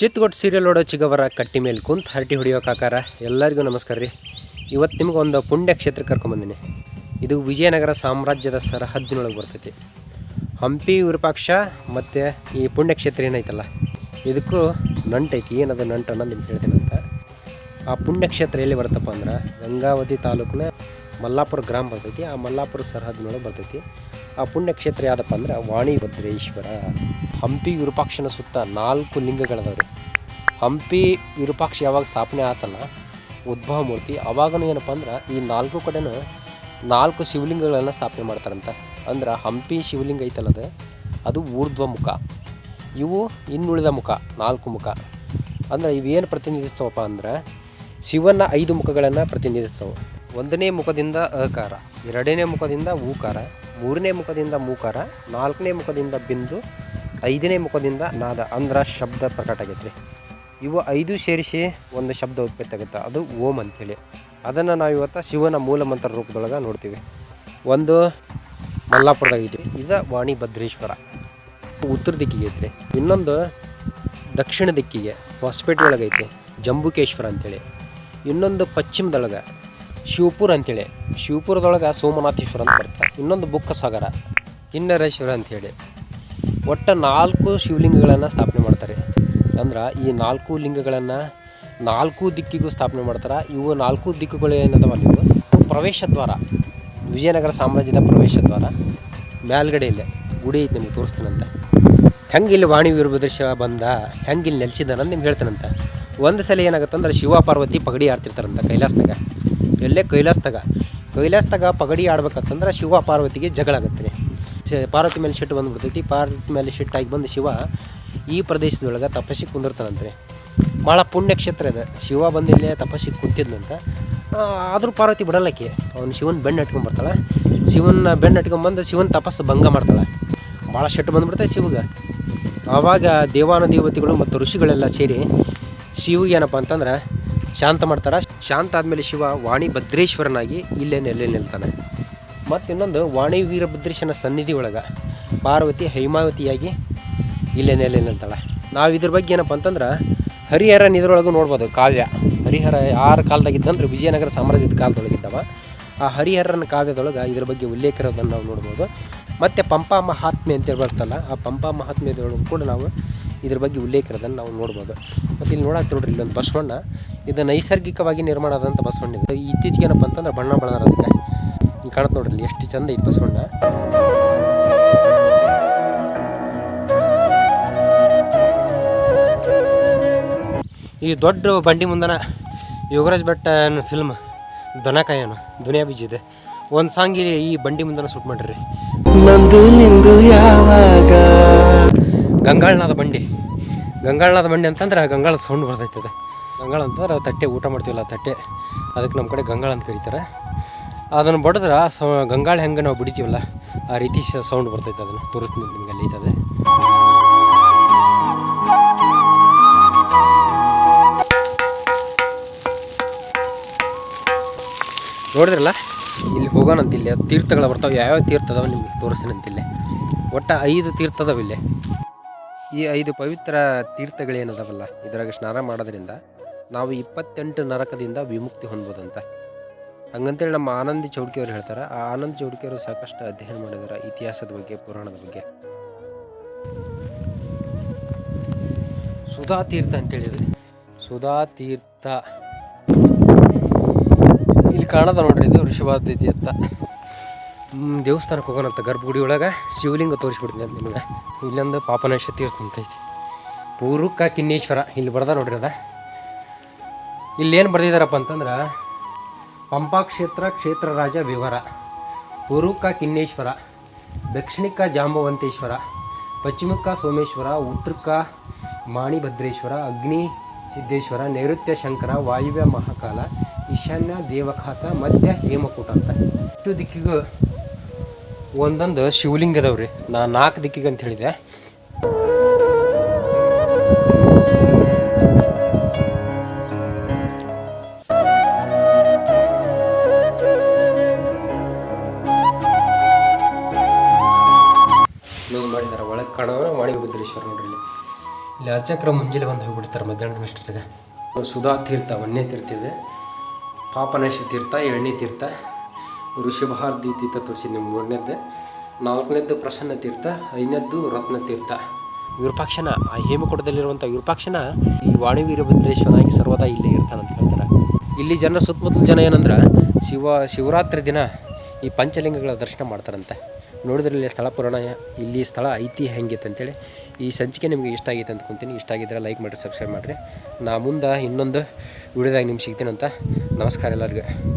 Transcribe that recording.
ಚಿತ್ಗೊಟ್ಟು serial ನೋಡೋ ಚಿಗವರ ಕಟ್ಟಿ ಮೇಲೆ ಕುಂತ ಹರಟಿ ಹೊಡಿಯೋ ಕಾಕಾರ, ಎಲ್ಲರಿಗೂ ನಮಸ್ಕಾರ ರೀ. ಇವತ್ತು ನಿಮ್ಗೆ ಒಂದು ಪುಣ್ಯ ಕ್ಷೇತ್ರ ಕರ್ಕೊಂಬಂದಿನಿ ಇದು ವಿಜಯನಗರ ಸಾಮ್ರಾಜ್ಯದ ಸರಹದ್ದಿನೊಳಗೆ ಬರ್ತೈತಿ. ಹಂಪಿ, ವಿರೂಪಾಕ್ಷ ಮತ್ತು ಈ ಪುಣ್ಯಕ್ಷೇತ್ರ ಏನೈತಲ್ಲ, ಇದಕ್ಕೂ ನಂಟೈತಿ ಏನದು ಅನ್ನೋದು ನಿಮ್ಗೆ ಹೇಳ್ತೀನಿ ಅಂತ. ಆ ಪುಣ್ಯಕ್ಷೇತ್ರ ಎಲ್ಲಿ ಬರ್ತಪ್ಪ ಅಂದ್ರೆ ಗಂಗಾವತಿ ತಾಲೂಕಿನ ಮಲ್ಲಾಪುರ ಗ್ರಾಮ ಬರ್ತೈತಿ. ಆ ಮಲ್ಲಾಪುರ ಸರಹದ್ದಿನೊಳಗೆ ಬರ್ತೈತಿ. ಆ ಪುಣ್ಯಕ್ಷೇತ್ರ ಯಾವುದಪ್ಪ ಅಂದ್ರೆ ವಾಣಿಭದ್ರೇಶ್ವರ. ಹಂಪಿ ವಿರೂಪಾಕ್ಷನ ಸುತ್ತ ನಾಲ್ಕು ಲಿಂಗಗಳದಾವ್ರಿ. ಹಂಪಿ ವಿರೂಪಾಕ್ಷ ಯಾವಾಗ ಸ್ಥಾಪನೆ ಆತಲ್ಲ, ಉದ್ಭವ ಮೂರ್ತಿ, ಅವಾಗನೂ ಏನಪ್ಪ ಅಂದ್ರೆ ಈ ನಾಲ್ಕು ಕಡೆನೂ ನಾಲ್ಕು ಶಿವಲಿಂಗಗಳನ್ನು ಸ್ಥಾಪನೆ ಮಾಡ್ತಾರಂತ. ಅಂದ್ರೆ ಹಂಪಿ ಶಿವಲಿಂಗ ಐತಲ್ಲ ಅದು ಅದು ಊರ್ಧ್ವ ಮುಖ. ಇವು ಇನ್ನುಳಿದ ಮುಖ, ನಾಲ್ಕು ಮುಖ. ಅಂದ್ರೆ ಇವೇನು ಪ್ರತಿನಿಧಿಸ್ತವಪ್ಪ ಅಂದ್ರೆ ಶಿವನ ಐದು ಮುಖಗಳನ್ನು ಪ್ರತಿನಿಧಿಸ್ತವೆ. ಒಂದನೇ ಮುಖದಿಂದ ಅಕಾರ, ಎರಡನೇ ಮುಖದಿಂದ ಊಕಾರ, ಮೂರನೇ ಮುಖದಿಂದ ಮೂಕಾರ, ನಾಲ್ಕನೇ ಮುಖದಿಂದ ಬಿಂದು, ಐದನೇ ಮುಖದಿಂದ ನಾದ, ಅಂದ್ರೆ ಶಬ್ದ ಪ್ರಕಟ ಆಗೈತ್ರಿ. ಇವು ಐದು ಸೇರಿಸಿ ಒಂದು ಶಬ್ದ ಉತ್ಪತ್ತಿ ಆಗುತ್ತೆ, ಅದು ಓಂ ಅಂಥೇಳಿ ಅದನ್ನು ನಾವು ಇವತ್ತು ಶಿವನ ಮೂಲ ಮಂತ್ರ ರೂಪದೊಳಗೆ ನೋಡ್ತೀವಿ. ಒಂದು ಮಲ್ಲಾಪುರದಾಗ ಐತಿ ಇದು ವಾಣಿ ಭದ್ರೇಶ್ವರ. ಉತ್ತರ ದಿಕ್ಕಿಗೆ ಐತ್ರಿ, ಇನ್ನೊಂದು ದಕ್ಷಿಣ ದಿಕ್ಕಿಗೆ ಹೊಸಪೇಟೆ ಒಳಗೈತೆ ಜಂಬುಕೇಶ್ವರ ಅಂತೇಳಿ. ಇನ್ನೊಂದು ಪಶ್ಚಿಮದೊಳಗೆ ಶಿವಪುರ ಅಂತೇಳಿ. ಶಿವಪುರದೊಳಗೆ ಸೋಮನಾಥೇಶ್ವರ ಅಂತ ಬರ್ತಾರೆ ಇನ್ನೊಂದು ಬುಕ್ಕ ಸಾಗರ ಕಿನ್ನರೇಶ್ವರ ಅಂಥೇಳಿ ಒಟ್ಟು ನಾಲ್ಕು ಶಿವಲಿಂಗಗಳನ್ನು ಸ್ಥಾಪನೆ ಮಾಡ್ತಾರೆ. ಅಂದ್ರೆ ಈ ನಾಲ್ಕು ಲಿಂಗಗಳನ್ನು ನಾಲ್ಕು ದಿಕ್ಕಿಗೂ ಸ್ಥಾಪನೆ ಮಾಡ್ತಾರೆ. ಇವು ನಾಲ್ಕು ದಿಕ್ಕುಗಳು ಏನದವ ನೀವು? ಪ್ರವೇಶ ದ್ವಾರ. ವಿಜಯನಗರ ಸಾಮ್ರಾಜ್ಯದ ಪ್ರವೇಶ ದ್ವಾರ. ಮೇಲ್ಗಡೆ ಇಲ್ಲೇ ಗುಡಿ ಐತೆ ನಿಮ್ಗೆ ತೋರಿಸ್ತೀನಂತ. ಹೆಂಗೆ ಇಲ್ಲಿ ವಾಣಿ ವೀರಭದ್ರೇಶ್ವರ ಬಂದ, ಹೆಂಗೆ ಇಲ್ಲಿ ನೆಲೆಸಿದ್ದಾನ ನಿಮ್ಗೆ ಹೇಳ್ತಾನಂತ. ಒಂದು ಸಲ ಏನಾಗುತ್ತಂದ್ರೆ ಶಿವ ಪಾರ್ವತಿ ಪಗಡಿ ಆಡ್ತಿರ್ತಾರಂತ ಕೈಲಾಸದಾಗ. ಎಲ್ಲೇ ಕೈಲಾಸದಾಗ ಕೈಲಾಸದಾಗ ಪಗಡಿ ಆಡ್ಬೇಕಂತಂದ್ರೆ ಶಿವ ಪಾರ್ವತಿಗೆ ಜಗಳ ಆಗುತ್ತೆ. ಶ- ಪಾರ್ವತಿ ಮೇಲೆ ಶಿಟ್ಟು ಬಂದ್ಬಿಡ್ತೈತಿ. ಪಾರ್ವತಿ ಮೇಲೆ ಶಿಟ್ಟಾಗಿ ಬಂದು ಶಿವ ಈ ಪ್ರದೇಶದೊಳಗೆ ತಪಸ್ಸಿಗೆ ಕುಂದಿರ್ತಾನಂತೆ ಭಾಳ ಪುಣ್ಯಕ್ಷೇತ್ರ ಇದೆ. ಶಿವ ಬಂದು ಇಲ್ಲೇ ತಪಸ್ಸಿಗೆ ಕುಂತಿದ್ನಂತ ಆದರೂ ಪಾರ್ವತಿ ಬಿಡಲಕ್ಕೆ ಅವ್ನು ಶಿವನ ಬೆಣ್ಣೆ ಹಟ್ಕೊಂಬರ್ತಾಳೆ ಶಿವನ ಬೆಣ್ಣೆ ಇಟ್ಕೊಂಡ್ಬಂದು ಶಿವನ ತಪಸ್ಸು ಭಂಗ ಮಾಡ್ತಾಳೆ. ಭಾಳ ಶೆಟ್ಟು ಬಂದ್ಬಿಡ್ತೈತೆ ಶಿವಗೆ. ಆವಾಗ ದೇವಾನ ದೇವತೆಗಳು ಮತ್ತು ಋಷಿಗಳೆಲ್ಲ ಸೇರಿ ಶಿವಿಗೆ ಏನಪ್ಪ ಅಂತಂದ್ರೆ ಶಾಂತ ಮಾಡ್ತಾರೆ. ಶಾಂತ ಆದಮೇಲೆ ಶಿವ ವಾಣಿ ಭದ್ರೇಶ್ವರನಾಗಿ ಇಲ್ಲೇ ನೆಲೆ ನಿಲ್ತಾನೆ. ಮತ್ತು ಇನ್ನೊಂದು ವಾಣಿ ವೀರಭದ್ರೇಶನ ಸನ್ನಿಧಿ ಒಳಗೆ ಪಾರ್ವತಿ ಹೈಮಾವತಿಯಾಗಿ ಇಲ್ಲೇ ನೆಲೆ ನಿಲ್ತಾಳೆ. ನಾವು ಇದ್ರ ಬಗ್ಗೆ ಏನಪ್ಪ ಅಂತಂದ್ರೆ ಹರಿಹರನ ಇದ್ರೊಳಗೂ ನೋಡ್ಬೋದು ಕಾವ್ಯ. ಹರಿಹರ ಯಾರ ಕಾಲದಾಗಿದ್ದಂದ್ರೆ ವಿಜಯನಗರ ಸಾಮ್ರಾಜ್ಯದ ಕಾಲದೊಳಗಿದ್ದವ ಆ ಹರಿಹರನ ಕಾವ್ಯದೊಳಗೆ ಇದ್ರ ಬಗ್ಗೆ ಉಲ್ಲೇಖ ಇರೋದನ್ನು ನಾವು ನೋಡ್ಬೋದು. ಮತ್ತು ಪಂಪಾ ಮಹಾತ್ಮೆ ಅಂತೇಳಿ ಬರ್ತಲ್ಲ ಆ ಪಂಪಾ ಮಹಾತ್ಮೆದೊಳಗೂ ಕೂಡ ನಾವು ಇದ್ರ ಬಗ್ಗೆ ಉಲ್ಲೇಖ ಇರೋದನ್ನು ನಾವು ನೋಡ್ಬೋದು. ಮತ್ತು ಇಲ್ಲಿ ನೋಡಾಕ್ ನೋಡ್ರಿ, ಇಲ್ಲೊಂದು ಬಸವಣ್ಣ ಇದು ನೈಸರ್ಗಿಕವಾಗಿ ನಿರ್ಮಾಣ ಆದಂಥ ಬಸವಣ್ಣ ಇದು. ಇತ್ತೀಚೆಗೆ ಏನಪ್ಪ ಅಂತಂದ್ರೆ ಬಣ್ಣ ಅದಕ್ಕೆ ಈಗ ಕಾಣುತ್ತೆ ನೋಡ್ರಿ ಇಲ್ಲಿ ಎಷ್ಟು ಚಂದ ಇದೆ ಬಸವಣ್ಣ ಈ ದೊಡ್ಡ ಬಂಡಿ ಮುಂದನ ಯೋಗರಾಜ್ ಭಟ್ ಫಿಲ್ಮ್ ದನಕಾಯನು, ದುನಿಯಾ ಬೀಜಿದೆ ಒಂದು ಸಾಂಗ್ ಈ ಬಂಡಿ ಮುಂದನ ಶೂಟ್ ಮಾಡ್ರಿ. ನಂದು ನಿಂದು ಯಾವಾಗ? ಗಂಗಾಳನಾದ ಬಂಡಿ. ಗಂಗಾಳನಾದ ಬಂಡಿ ಅಂತಂದ್ರೆ ಗಂಗಾಳದ ಸೌಂಡ್ ಬರ್ತೈತೆ ಅದು ಗಂಗಾಳ ಅಂತಂದ್ರೆ ತಟ್ಟೆ, ಊಟ ಮಾಡ್ತೀವಲ್ಲ ತಟ್ಟೆ. ಅದಕ್ಕೆ ನಮ್ಮ ಕಡೆ ಗಂಗಾಳ ಅಂತ ಕರೀತಾರೆ. ಅದನ್ನು ಬಡಿದ್ರೆ ಸೌ, ಗಂಗಾಳ ಹೆಂಗೆ ನಾವು ಬಿಡಿತೀವಲ್ಲ, ಆ ರೀತಿ ಸೌಂಡ್ ಬರ್ತೈತೆ ಅದನ್ನು. ತೋರಿಸ್ತೀನಿ ನಿಮಗೆ ಅಲ್ಲಿ ಐತದೆ ನೋಡಿದ್ರಲ್ಲ? ಇಲ್ಲಿ ಹೋಗೋಣಂತ ಇಲ್ಲಿ ತೀರ್ಥಗಳು ಬರ್ತಾವೆ. ಯಾವ್ಯಾವ ತೀರ್ಥ ಅದಾವೆ ನಿಮ್ಗೆ? ತೋರಿಸ್ತೀನಿ ಇಲ್ಲಿ ಒಟ್ಟು ಐದು ತೀರ್ಥ ಅದಾವ ಇಲ್ಲೇ. ಈ ಐದು ಪವಿತ್ರ ತೀರ್ಥಗಳೇನದವಲ್ಲ? ಇದರಾಗ ಸ್ನಾನ ಮಾಡೋದ್ರಿಂದ ನಾವು ಇಪ್ಪತ್ತೆಂಟು ನರಕದಿಂದ ವಿಮುಕ್ತಿ ಹೊಂದ್ಬೋದಂತ. ಹಂಗಂತೇಳಿ ನಮ್ಮ ಆನಂದ್ ಚೌಡ್ಕಿಯವ್ರು ಹೇಳ್ತಾರೆ, ಆ ಆನಂದ್ ಚೌಡ್ಕಿಯವರು ಸಾಕಷ್ಟು ಅಧ್ಯಯನ ಮಾಡಿದಾರೆ ಇತಿಹಾಸದ ಬಗ್ಗೆ, ಪುರಾಣದ ಬಗ್ಗೆ. ಸುಧಾ ತೀರ್ಥ ಅಂತೇಳಿದೆ ಸುಧಾ ತೀರ್ಥ ಇಲ್ಲಿ ಕಾಣದ ನೋಡ್ರಿ ಇದು ಋಷಭಾದಿ ತೀರ್ಥ. ದೇವಸ್ಥಾನಕ್ಕೆ ಹೋಗೋಣಂತ ಗರ್ಭಗುಡಿ ಒಳಗೆ ಶಿವಲಿಂಗ ತೋರಿಸ್ಬಿಡ್ತೀನಿ ಅಂತ ನಿಮಗೆ. ಇಲ್ಲೊಂದು ಪಾಪನಾಶ ತೀರ್ಥ ಅಂತ ಐತಿ ಪೂರ್ವಕ ಕಿನ್ನೇಶ್ವರ ಇಲ್ಲಿ ಬರ್ದ ನೋಡ್ರಿ ಅದ. ಇಲ್ಲೇನು ಬರ್ದಿದಾರಪ್ಪ ಅಂತಂದ್ರೆ ಪಂಪಾ ಕ್ಷೇತ್ರ ಕ್ಷೇತ್ರ ರಾಜ ವಿವರ ಪೂರ್ವಕ್ಕ ಕಿನ್ನೇಶ್ವರ ದಕ್ಷಿಣಕ್ಕ ಜಾಂಬವಂತೇಶ್ವರ, ಪಶ್ಚಿಮಕ್ಕ ಸೋಮೇಶ್ವರ, ಉತ್ತರಕ್ಕ ಮಾಣಿಭದ್ರೇಶ್ವರ, ಅಗ್ನಿ ಸಿದ್ದೇಶ್ವರ, ನೈಋತ್ಯ ಶಂಕರ, ವಾಯುವ್ಯ ಮಹಾಕಾಲ, ಈಶಾನ್ಯ ದೇವಖಾತ ಮಧ್ಯ ಹೇಮಕೂಟ ಅಂತ. ಇಷ್ಟು ದಿಕ್ಕಿಗೂ ಒಂದೊಂದು ಶಿವಲಿಂಗ ಅದಾವ್ರಿ ನಾ ನಾಲ್ಕು ದಿಕ್ಕಿಗೆ ಅಂತ ಹೇಳಿದೆ. ಮಾಡಿದ್ದಾರೆ ಒಳಗೆ ಕಾಣೋ ವಾಣಿಭದ್ರೇಶ್ವರ ನೋಡ್ರಿ ಇಲ್ಲಿ. ಇಲ್ಲಿ ಅರ್ಚಕ್ರ ಮುಂಜಾನೆ ಬಂದು ಹೋಗ್ಬಿಡ್ತಾರೆ ಮಧ್ಯಾಹ್ನ ಅಷ್ಟೊತ್ತಿಗೆ. ಸುಧಾ ತೀರ್ಥ ಒಂದನೇ ತೀರ್ಥ ಇದೆ. ಪಾಪನೇಶ ತೀರ್ಥ ಎಣ್ಣೆ ತೀರ್ಥ. ತೋರಿಸಿ ನಿಮ್ಮ ಮೂರನೇದ್ದು. ನಾಲ್ಕನೇದ್ದು ಪ್ರಸನ್ನ ತೀರ್ಥ, ಐದನೇದ್ದು ರತ್ನ ತೀರ್ಥ. ವಿರೂಪಾಕ್ಷನ, ಆ ಹೇಮಕೂಟದಲ್ಲಿರುವಂಥ ವಿರೂಪಾಕ್ಷನ ಈ ವಾಣಿ ವೀರಭದ್ರೇಶ್ವರನಾಗಿ ಸರ್ವದಾ ಇಲ್ಲೇ ಇರ್ತಾನಂತ ಹೇಳ್ತಾರೆ. ಇಲ್ಲಿ ಜನ ಸುತ್ತಮುತ್ತಲ ಜನ ಏನಂದ್ರೆ, ಶಿವ, ಶಿವರಾತ್ರಿ ದಿನ ಈ ಪಂಚಲಿಂಗಗಳ ದರ್ಶನ ಮಾಡ್ತಾರಂತೆ. ನೋಡಿದ್ರಲ್ಲಿ ಸ್ಥಳ ಪುರಾಣ ಇಲ್ಲಿ ಸ್ಥಳ ಐತಿ ಹೆಂಗೈತೆ ಅಂತೇಳಿ. ಈ ಸಂಚಿಕೆ ನಿಮಗೆ ಇಷ್ಟ ಆಗೈತೆ ಅಂದ್ಕೊತೀನಿ ಇಷ್ಟ ಆಗಿದ್ರೆ ಲೈಕ್ ಮಾಡಿರಿ, ಸಬ್ಸ್ಕ್ರೈಬ್ ಮಾಡಿರಿ. ನಾ ಮುಂದೆ ಇನ್ನೊಂದು ವಿಡಿಯೋದಾಗ ನಿಮ್ಗೆ ಸಿಗ್ತೀನಂತ ನಮಸ್ಕಾರ ಎಲ್ಲರಿಗೂ.